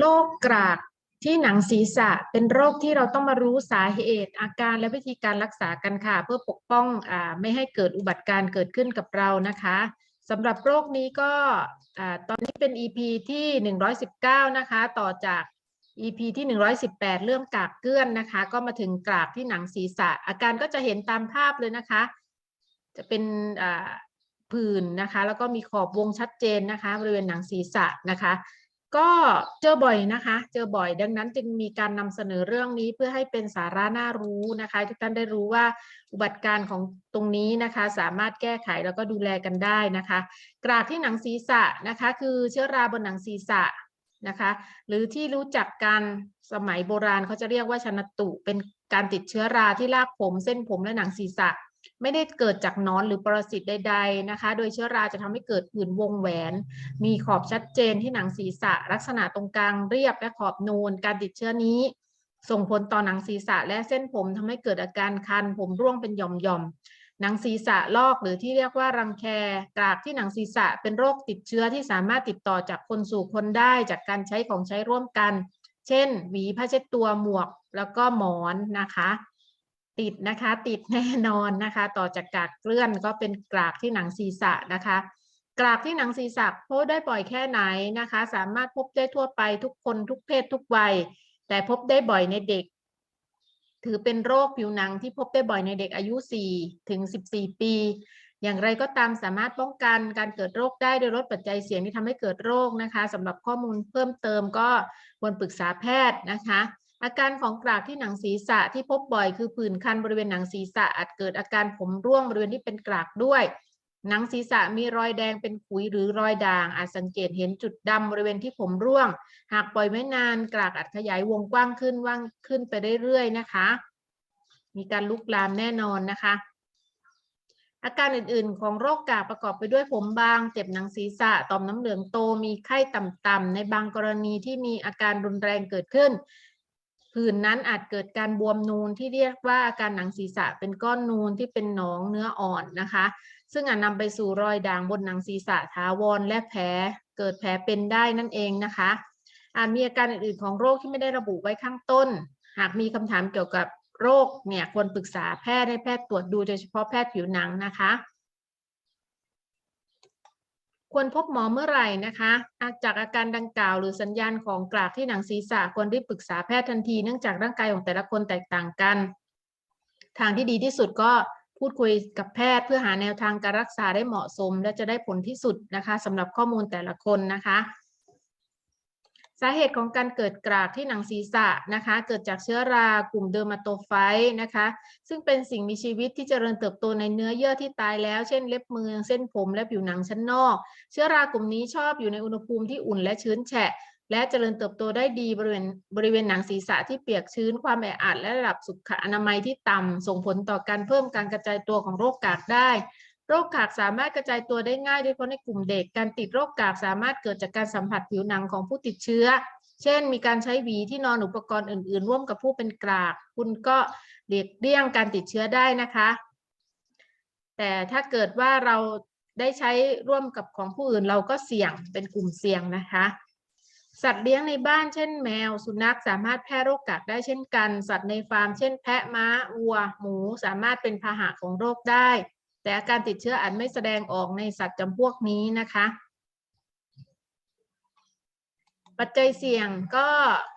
โรคกรากที่หนังศีรษะเป็นโรคที่เราต้องมารู้สาเหตุ อาการและวิธีการรักษากันค่ะ เพื่อปกป้องอไม่ให้เกิดอุบัติการณ์เกิดขึ้นกับเรานะคะสำหรับโรคนี้ก็ตอนนี้เป็น EP ที่ 119 นะคะ ต่อจาก EP ที่ 118 เรื่องกากเกลื่อนนะคะ ก็มาถึงกรากที่หนังศีรษะ อาการก็จะเห็นตามภาพเลยนะคะ จะเป็นผื่นนะคะ แล้วก็มีขอบวงชัดเจนนะคะ บริเวณหนังศีรษะนะคะ ก็เจอบ่อยนะคะ เจอบ่อยดังนั้นจึงมีการนำเสนอเรื่องนี้เพื่อให้เป็นสาระน่ารู้นะคะ ทุกท่านได้รู้ว่าอุบัติการณ์ของตรงนี้นะคะ สามารถแก้ไขแล้วก็ดูแลกันได้นะคะ กรากที่หนังศีรษะนะคะ คือเชื้อราบนหนังศีรษะนะคะ หรือที่รู้จักกันสมัยโบราณเขาจะเรียกว่าชนตุเป็นการติดเชื้อราที่รากผมเส้นผมและหนังศีรษะ ไม่ได้เกิดจากนอนหรือปรสิตใด ๆนะคะ โดยเชื้อราจะทำให้เกิดผื่นวงแหวน มีขอบชัดเจนที่หนังศีรษะ ลักษณะตรงกลางเรียบและขอบนูน การติดเชื้อนี้ ส่งผลต่อหนังศีรษะและเส้นผมทำให้เกิดอาการคันผมร่วงเป็นหย่อมๆหนังศีรษะลอกหรือที่เรียกว่ารังแคกรากที่หนังศีรษะเป็นโรคติดเชื้อที่สามารถติดต่อจากคนสู่คนได้จากการใช้ของใช้ร่วมกัน เช่น หวีผ้าเช็ดตัวหมวก แล้วก็หมอนนะคะ ติดนะคะติดแน่นอนนะคะ ต่อจากกากเกลื่อนก็เป็นกรากที่หนังศีรษะนะคะ กรากที่หนังศีรษะพบได้บ่อยแค่ไหนนะคะ สามารถพบได้ทั่วไปทุกคนทุกเพศทุกวัย แต่พบได้บ่อยในเด็ก ถือเป็นโรคผิวหนังที่พบได้บ่อยในเด็กอายุ 4 ถึง 14 ปี อย่างไรก็ตามสามารถป้องกันการเกิดโรคได้โดยลดปัจจัยเสี่ยงที่ทำให้เกิดโรคนะคะสำหรับข้อมูลเพิ่มเติมก็ควรปรึกษาแพทย์นะคะ อาการของกรากที่หนังศีรษะที่พบบ่อยคือผื่นคันบริเวณหนังศีรษะอาจเกิดอาการผมร่วงบริเวณที่เป็นกรากด้วย หนังศีรษะมีรอยแดงเป็นขุยหรือรอยด่าง อาจสังเกตเห็นจุดดำบริเวณที่ผมร่วง หากปล่อยไม่นานกรากอาจขยายวงกว้างขึ้นว่างขึ้นไปเรื่อยๆนะคะ มีการลุกลามแน่นอนนะคะอาการอื่นๆ ของโรคกากประกอบไปด้วยผมบาง เจ็บหนังศีรษะ ต่อมน้ำเหลืองโต มีไข้ต่ำๆ ในบางกรณีที่มีอาการรุนแรงเกิดขึ้น ผื่นนั้นอาจเกิดการบวมนูนที่เรียกว่าการหนังศีรษะเป็นก้อนนูนที่เป็นหนองเนื้ออ่อนนะคะ ซึ่งอาจนำไปสู่รอยด่างบนหนังศีรษะถาวรและแผลเกิดแผลเป็นได้นั่นเองนะคะ อาจมีอาการอื่นๆของโรคที่ไม่ได้ระบุไว้ข้างต้น หากมีคำถามเกี่ยวกับโรคเนี่ยควรปรึกษาแพทย์ให้แพทย์ตรวจดูโดยเฉพาะแพทย์ผิวหนังนะคะ ควรพบหมอเมื่อไหร่นะคะจากอาการดังกล่าวหรือสัญญาณของกรากที่หนังศีรษะควรรีบปรึกษาแพทย์ทันทีเนื่องจากร่างกายของแต่ละคนแตกต่างกัน ทางที่ดีที่สุดก็พูดคุยกับแพทย์เพื่อหาแนวทางการรักษาได้เหมาะสม และจะได้ผลที่สุดนะคะสำหรับข้อมูลแต่ละคนนะคะ สาเหตุของการเกิดกรากที่หนังศีรษะนะคะ เกิดจากเชื้อรากลุ่มเดอร์มาโตไฟต์นะคะ ซึ่งเป็นสิ่งมีชีวิตที่เจริญเติบโตในเนื้อเยื่อที่ตายแล้ว เช่นเล็บมือเส้นผมและผิวหนังชั้นนอก เชื้อรากลุ่มนี้ชอบอยู่ในอุณหภูมิที่อุ่นและชื้นแฉะ และเจริญเติบโตได้ดีบริเวณบริเวณหนังศีรษะที่เปียกชื้นความแออัดและระดับสุขอนามัยที่ต่ำส่งผลต่อการเพิ่มการกระจายตัวของโรคกากได้ โรคกากสามารถกระจายตัวได้ง่ายโดยเฉพาะในกลุ่มเด็ก การติดโรคกากสามารถเกิดจากการสัมผัสผิวหนังของผู้ติดเชื้อ เช่น มีการใช้หวีที่นอนอุปกรณ์อื่น ๆ ร่วมกับผู้เป็นกาก คุณก็เลีกเลี่ยงการติดเชื้อได้นะคะ แต่ถ้าเกิดว่าเราได้ใช้ร่วมกับของผู้อื่นเราก็เสี่ยงเป็นกลุ่มเสี่ยงนะคะ สัตว์เลี้ยงในบ้านเช่น แมว สุนัขสามารถแพร่โรคกากได้เช่นกัน สัตว์ในฟาร์ม เช่น แพะม้าวัว หมู สามารถเป็นพาหะของโรคได้ แต่อาการติดเชื้ออาจไม่แสดงออกในสัตว์จำพวกนี้นะคะ ปัจจัยเสี่ยงก็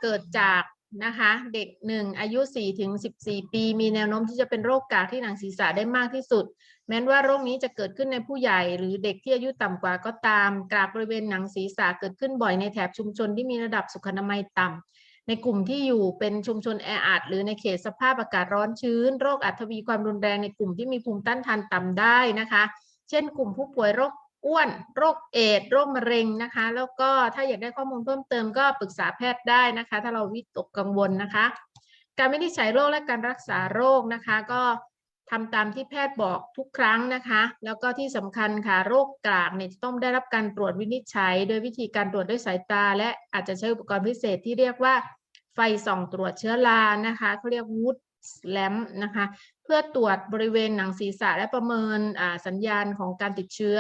เกิดจากนะคะเด็กหนึ่งอายุ 4 ถึง 14 ปี มีแนวโน้มที่จะเป็นโรคกากที่หนังศีรษะได้มากที่สุด แม้ว่าโรคนี้จะเกิดขึ้นในผู้ใหญ่ หรือเด็กที่อายุต่ำกว่าก็ตาม กากบริเวณหนังศีรษะเกิดขึ้นบ่อยในแถบชุมชนที่มีระดับสุขอนามัยต่ำ ในกลุ่มที่อยู่เป็นชุมชนแออัดหรือในเขตสภาพอากาศร้อนชื้น โรคอัตวีความรุนแรงในกลุ่มที่มีภูมิต้านทานต่ำได้นะคะ เช่น กลุ่มผู้ป่วยโรคอ้วน โรคเอดส์โรคมะเร็งนะคะ แล้วก็ถ้าอยากได้ข้อมูลเพิ่มเติมก็ปรึกษาแพทย์ได้นะคะ ถ้าเราวิตกกังวลนะคะ การวินิจฉัยโรคและการรักษาโรคนะคะ ก็ ทำตามที่แพทย์บอกทุกครั้งนะคะ แล้วก็ที่สำคัญค่ะโรคกรากเนี่ยต้องได้รับการตรวจวินิจฉัย โดยวิธีการตรวจด้วยสายตา และอาจจะใช้อุปกรณ์พิเศษที่เรียกว่าไฟส่องตรวจเชื้อรานะคะเขาเรียกวูดแลมนะคะ เพื่อตรวจบริเวณหนังศีรษะและประเมินสัญญาณของการติดเชื้อ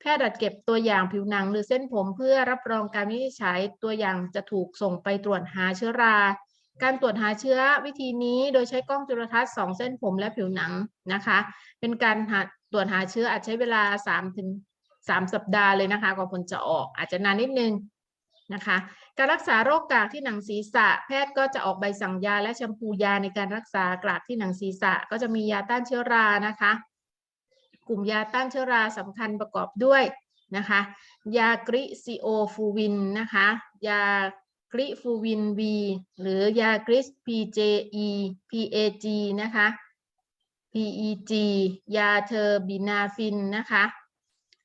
แพแพทย์อาจเก็บตัวอย่างผิวหนังหรือเส้นผมเพื่อรับรองการวินิจฉัยตัวอย่างจะถูกส่งไปตรวจหาเชื้อรา การตรวจหาเชื้อวิธีนี้โดยใช้กล้องจุลทรรศน์สองเส้นผมและผิวหนังนะคะ เป็นการหาตรวจหาเชื้ออาจใช้เวลา3ถึง3สัปดาห์เลยนะคะกว่าผลจะออกอาจจะนานนิดนึงนะคะ การรักษาโรคกากที่หนังศีรษะ แพทย์ก็จะออกใบสั่งยาและแชมพูยาในการรักษากากที่หนังศีรษะ ก็จะมียาต้านเชื้อรานะคะ กลุ่มยาต้านเชื้อราสำคัญประกอบด้วยนะคะ ยากริซิโอฟูวินนะคะ ยา กริฟูวิน V หรือยากริส PJE PAG นะคะ PEG ยาเทอร์บินาฟินนะคะ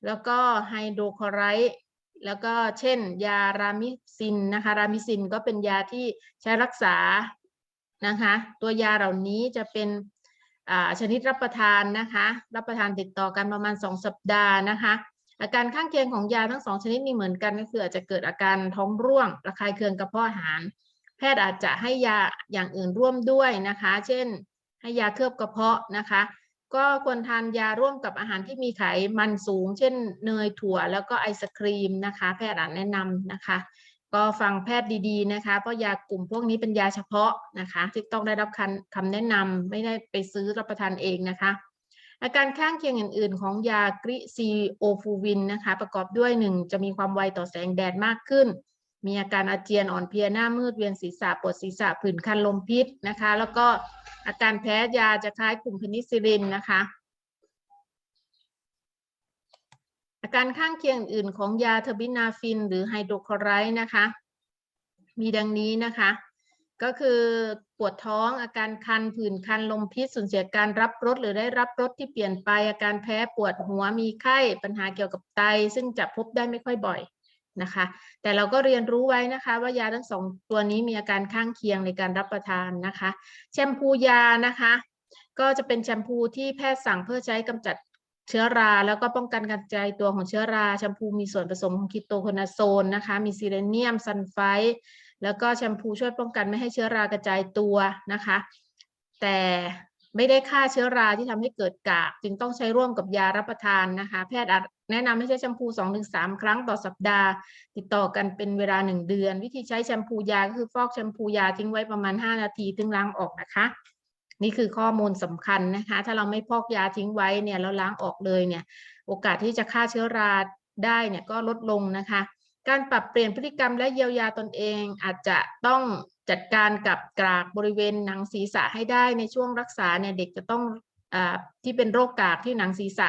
แล้วก็ไฮโดรคลอไรด์แล้วก็เช่น ยารามิซินนะคะรามิซินก็เป็นยาที่ใช้รักษานะคะ ตัวยาเหล่านี้จะเป็นชนิดรับประทานนะคะ รับประทานติดต่อกันประมาณ 2 สัปดาห์นะคะ อาการข้างเคียงของยาทั้งสองชนิดนี้เหมือนกันก็คืออาจจะเกิดอาการท้องร่วง ระคายเคืองกระเพาะอาหาร แพทย์อาจจะให้ยาอย่างอื่นร่วมด้วยนะคะ เช่น ให้ยาเคลือบกระเพาะนะคะ ก็ควรทานยาร่วมกับอาหารที่มีไขมันสูง เช่น เนยถั่วแล้วก็ไอศครีมนะคะ แพทย์อาจแนะนำนะคะ ก็ฟังแพทย์ดีๆนะคะเพราะยากลุ่มพวกนี้เป็นยาเฉพาะนะคะ ที่ต้องได้รับคำคำแนะนำไม่ได้ไปซื้อรับประทานเองนะคะ อาการข้างเคียงอื่น ๆ ของยากริซีโอฟูวินนะคะ ประกอบด้วย 1 จะมีความไวต่อแสงแดดมากขึ้น มีอาการอาเจียนอ่อนเพลียหน้ามืดเวียนศีรษะปวดศีรษะผื่นคันลมพิษนะคะ แล้วก็อาการแพ้ยาจะคล้ายกลุ่มเพนิซิลินนะคะอาการข้างเคียงอื่นของยาเทอร์บินาฟิน หรือไฮโดรคลอไรด์นะคะ มีดังนี้นะคะ ก็คือปวดท้องอาการคันผื่นคันลมพิษสูญเสียการรับรสหรือได้รับรสที่เปลี่ยนไป อาการแพ้ปวดหัวมีไข้ปัญหาเกี่ยวกับไต ซึ่งจะพบได้ไม่ค่อยบ่อยนะคะ แต่เราก็เรียนรู้ไว้นะคะ ว่ายาทั้งสองตัวนี้มีอาการข้างเคียงในการรับประทานนะคะ แชมพูยานะคะ ก็จะเป็นแชมพูที่แพทย์สั่งเพื่อใช้กำจัด เชื้อราแล้วก็ป้องกันการกระจายตัวของเชื้อราแชมพูมีส่วนผสมของคีโตโคนาโซนนะคะ มีซีเรเนียมซัลไฟแล้วก็แชมพูช่วยป้องกันไม่ให้เชื้อรากระจายตัวนะคะ แต่ไม่ได้ฆ่าเชื้อราที่ทำให้เกิดกาก จึงต้องใช้ร่วมกับยารับประทานนะคะ แพทย์แนะนำให้ใช้แชมพู 2-3 ครั้งต่อสัปดาห์ ติดต่อกันเป็นเวลา 1 เดือน วิธีใช้แชมพูยาก็คือฟอกแชมพูยาทิ้งไว้ประมาณ 5 นาทีถึงล้างออกนะคะ นี่คือข้อมูลสำคัญนะคะ ถ้าเราไม่พอกยาทิ้งไว้เนี่ยแล้วล้างออกเลยเนี่ย โอกาสที่จะฆ่าเชื้อราได้เนี่ยก็ลดลงนะคะ การปรับเปลี่ยนพฤติกรรมและเยียวยาตนเอง อาจจะต้องจัดการกับกรากบริเวณหนังศีรษะให้ได้ในช่วงรักษาเนี่ยเด็กจะต้องอที่เป็นโรคกากที่หนังศีรษะ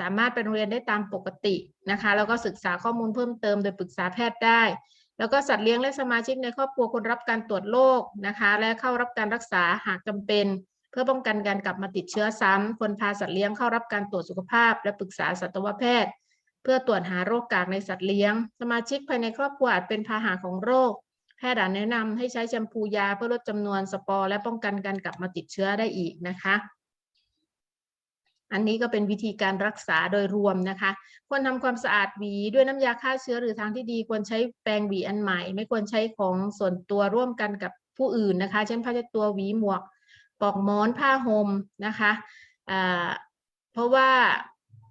สามารถไปโรงเรียนได้ตามปกตินะคะ แล้วก็ศึกษาข้อมูลเพิ่มเติมโดยปรึกษาแพทย์ได้ แล้วก็สัตว์เลี้ยงและสมาชิกในครอบครัวควรรับการตรวจโรคนะคะ และเข้ารับการรักษาหากจำเป็น เพื่อป้องกันการกลับมาติดเชื้อซ้ำควรพาสัตว์เลี้ยงเข้ารับการตรวจสุขภาพ และปรึกษาสัตวแพทย์ เพื่อตรวจหาโรคกากในสัตว์เลี้ยง สมาชิกภายในครอบครัวอาจเป็นพาหะของโรคแพทย์อาจแนะนำให้ใช้แชมพูยาเพื่อลดจำนวนสปอร์และป้องกันการกลับมาติดเชื้อได้อีกนะคะ อันนี้ก็เป็นวิธีการรักษาโดยรวมนะคะควรทำความสะอาดหวีด้วยน้ำยาฆ่าเชื้อหรือทางที่ดีควรใช้แปรงหวีอันใหม่ ไม่ควรใช้ของส่วนตัวร่วมกันกับผู้อื่นนะคะ เช่นผ้าเช็ดตัวหวีหมวกปลอกหมอนผ้าห่มนะคะเพราะว่า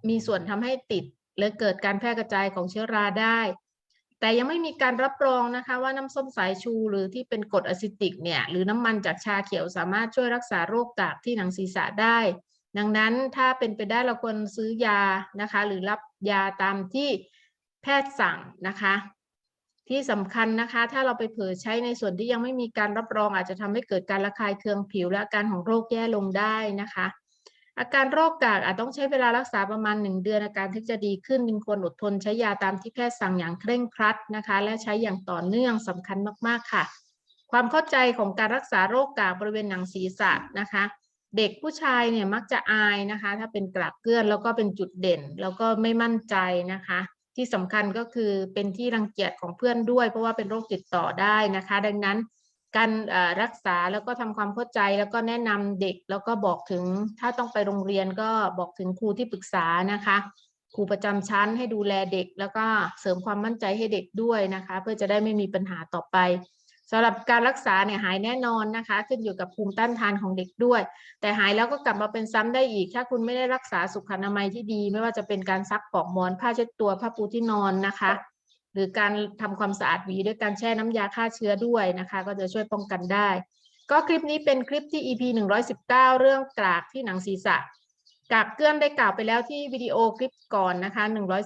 มีส่วนทำให้ติดหรือเกิดการแพร่กระจายของเชื้อราได้ แต่ยังไม่มีการรับรองนะคะว่าน้ำส้มสายชูหรือที่เป็นกรดอะซิติกเนี่ยหรือน้ำมันจากชาเขียวสามารถช่วยรักษาโรคกากที่หนังศีรษะได้ ดังนั้นถ้าเป็นไปได้เราควรซื้อยานะคะ หรือรับยาตามที่แพทย์สั่งนะคะ ที่สำคัญนะคะ ถ้าเราไปเผยใช้ในส่วนที่ยังไม่มีการรับรองอาจจะทำให้เกิดการระคายเคืองผิวและอาการของโรคแย่ลงได้นะคะ อาการโรคกากอาจต้องใช้เวลารักษาประมาณ 1 เดือนอาการที่จะดีขึ้นจึงควรอดทนใช้ยาตามที่แพทย์สั่งอย่างเคร่งครัดนะคะ และใช้อย่างต่อเนื่องสำคัญมากๆค่ะ ความเข้าใจของการรักษาโรคกากบริเวณหนังศีรษะนะคะ เด็กผู้ชายเนี่ยมักจะอายนะคะ ถ้าเป็นกลากเกลื่อนแล้วก็เป็นจุดเด่น แล้วก็ไม่มั่นใจนะคะ ที่สำคัญก็คือเป็นที่รังเกียจของเพื่อนด้วย เพราะว่าเป็นโรคติดต่อได้นะคะ ดังนั้นการรักษาแล้วก็ทำความเข้าใจแล้วก็แนะนำเด็กแล้วก็บอกถึงถ้าต้องไปโรงเรียนก็บอกถึงครูที่ปรึกษานะคะครูประจำชั้นให้ดูแลเด็ก แล้วก็เสริมความมั่นใจให้เด็กด้วยนะคะ เพื่อจะได้ไม่มีปัญหาต่อไป สำหรับการรักษาเนี่ยหายแน่นอนนะคะ ขึ้นอยู่กับภูมิต้านทานของเด็กด้วย แต่หายแล้วก็กลับมาเป็นซ้ำได้อีก ถ้าคุณไม่ได้รักษาสุขอนามัยที่ดี ไม่ว่าจะเป็นการซักปอกหมอนผ้าเช็ดตัวผ้าปูที่นอนนะคะ หรือการทำความสะอาดหวีด้วยการแช่น้ำยาฆ่าเชื้อด้วยนะคะ ก็จะช่วยป้องกันได้ ก็คลิปนี้เป็นคลิปที่ EP 119 เรื่องกรากที่หนังศีรษะกากเกลื่อนได้กล่าวไปแล้วที่วิดีโอคลิปก่อนนะคะ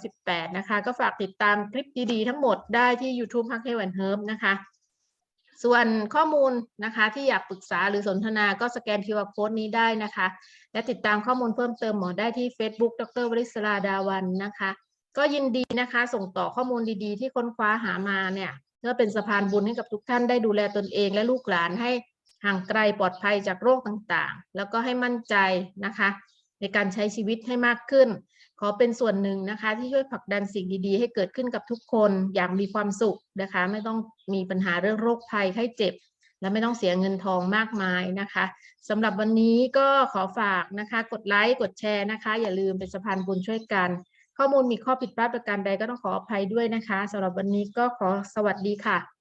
118 นะคะ ก็ฝากติดตามคลิปดีๆ ทั้งหมดได้ที่ YouTube ฮักเฮวันเฮิร์บนะคะ ส่วนข้อมูลนะคะที่อยากปรึกษาหรือสนทนาก็สแกน QR Code นี้ได้นะคะ และติดตามข้อมูลเพิ่มเติมหมอได้ที่ Facebook ดรวริศราดาวันนะคะ ก็ยินดีนะคะส่งต่อข้อมูลดีๆ ที่ค้นคว้าหามาเนี่ยเพื่อเป็นสะพานบุญให้กับทุกท่านได้ดูแลตนเองและลูกหลานให้ห่างไกลปลอดภัยจากโรคต่างๆ แล้วก็ให้มั่นใจนะคะ ในการใช้ชีวิตให้มากขึ้น ขอเป็นส่วนหนึ่งนะคะ ที่ช่วยผลักดันสิ่งดีๆ ให้เกิดขึ้นกับทุกคนอย่างมีความสุขนะคะ ไม่ต้องมีปัญหาเรื่องโรคภัยไข้เจ็บ และไม่ต้องเสียเงินทองมากมายนะคะสำหรับวันนี้ก็ขอฝากนะคะ กดไลค์กดแชร์นะคะ อย่าลืมเป็นสะพานบุญช่วยกัน ข้อมูลมีข้อผิดพลาดประการใดก็ต้องขออภัยด้วยนะคะสำหรับวันนี้ก็ขอสวัสดีค่ะ